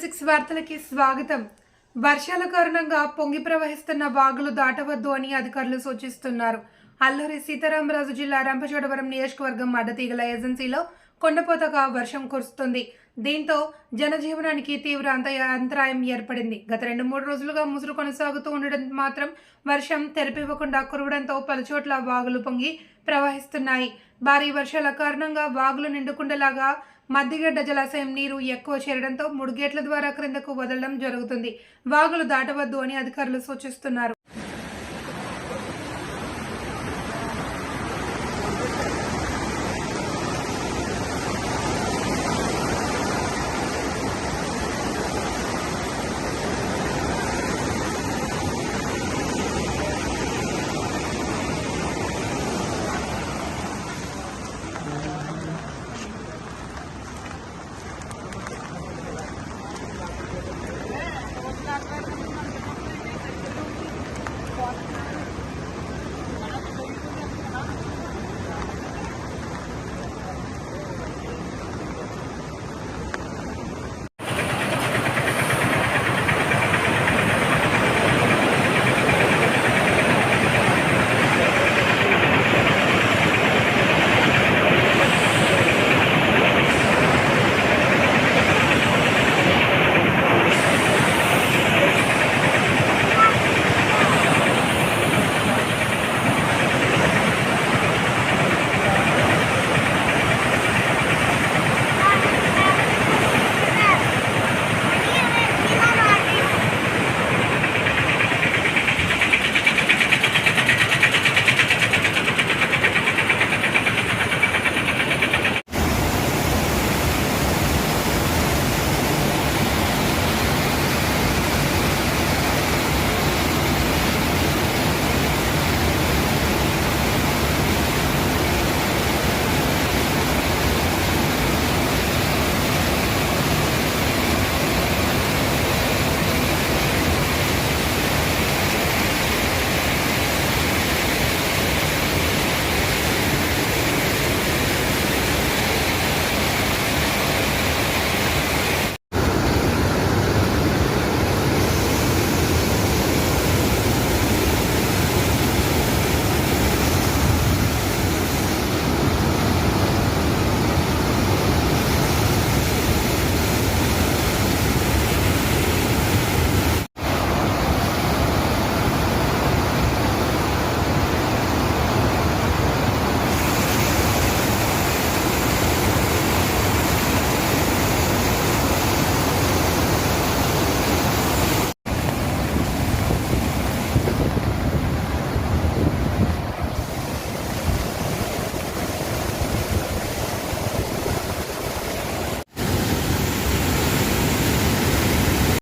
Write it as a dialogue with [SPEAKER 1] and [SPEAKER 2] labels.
[SPEAKER 1] Six వార్తలకి స్వాగతం. వర్షాల కారణంగా పొంగి ప్రవహిస్తున్న వాగులు దాటవద్దు అని అధికారులు సూచిస్తున్నారు. అల్లూరి సీతారామరాజు జిల్లా రంపచోడవరం నియోజకవర్గం అడ్డతీగల ఏజెన్సీలో కొండపోతగా వర్షం కురుస్తుంది. దీంతో జనజీవనానికి తీవ్ర అంత అంతరాయం ఏర్పడింది. గత రెండు మూడు రోజులుగా ముసురు కొనసాగుతూ ఉండడం మాత్రం వర్షం తెరపివ్వకుండా కురవడంతో పలుచోట్ల వాగులు పొంగి ప్రవహిస్తున్నాయి. భారీ వర్షాల కారణంగా వాగులు నిండుకుండలాగా మద్దిగడ్డ జలాశయం నీరు ఎక్కువ చేరడంతో మూడు గేట్ల ద్వారా క్రిందకు వదలడం జరుగుతుంది. వాగులు దాటవద్దు అని అధికారులు సూచిస్తున్నారు.